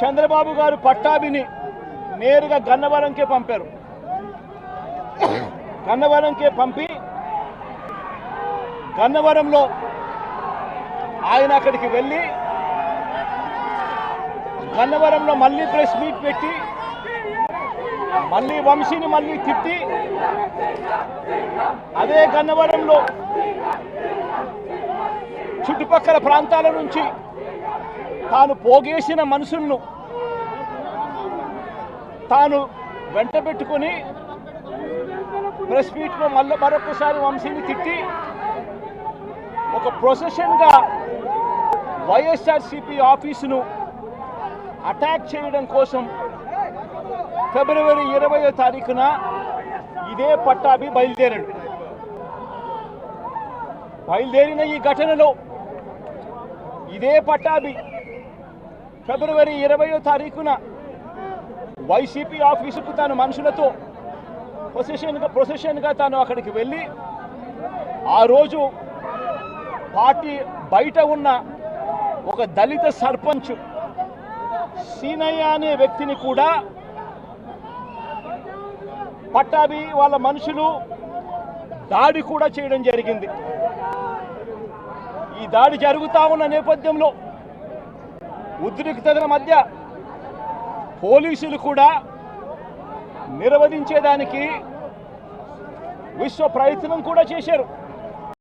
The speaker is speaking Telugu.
చంద్రబాబు గారు పట్టాభిని నేరుగా గన్నవరంకే పంపారు. గన్నవరంకే పంపి గన్నవరంలో ఆయన అక్కడికి వెళ్ళి గన్నవరంలో మళ్ళీ ప్రెస్ మీట్ పెట్టి మళ్ళీ వంశీని మళ్ళీ తిట్టి అదే గన్నవరంలో చుట్టుపక్కల ప్రాంతాల నుంచి తాను పోగేసిన మనుషులను తాను వెంట పెట్టుకుని ప్రెస్ మీట్లో మళ్ళీ మరొకసారి వంశీని తిట్టి ఒక ప్రొసెషన్గా వైఎస్ఆర్సిపి ఆఫీసును అటాక్ చేయడం కోసం ఫిబ్రవరి ఇరవయో తారీఖున ఇదే పట్టాభి బయలుదేరాడు. బయలుదేరిన ఈ ఘటనలో ఇదే పట్టాభి ఫిబ్రవరి ఇరవయో తారీఖున వైసీపీ ఆఫీసుకు తన మనుషులతో ప్రొసెషన్గా ప్రొసెషన్గా తాను అక్కడికి వెళ్ళి ఆ రోజు పార్టీ బయట ఉన్న ఒక దళిత సర్పంచ్ సీనయ్య అనే వ్యక్తిని కూడా పట్టాభి వాళ్ళ మనుషులు దాడి కూడా చేయడం జరిగింది. ఈ దాడి జరుగుతా ఉన్న నేపథ్యంలో ఉద్రిక్తతల మధ్య పోలీసులు కూడా నిర్వహించేదానికి విశ్వ ప్రయత్నం కూడా చేశారు.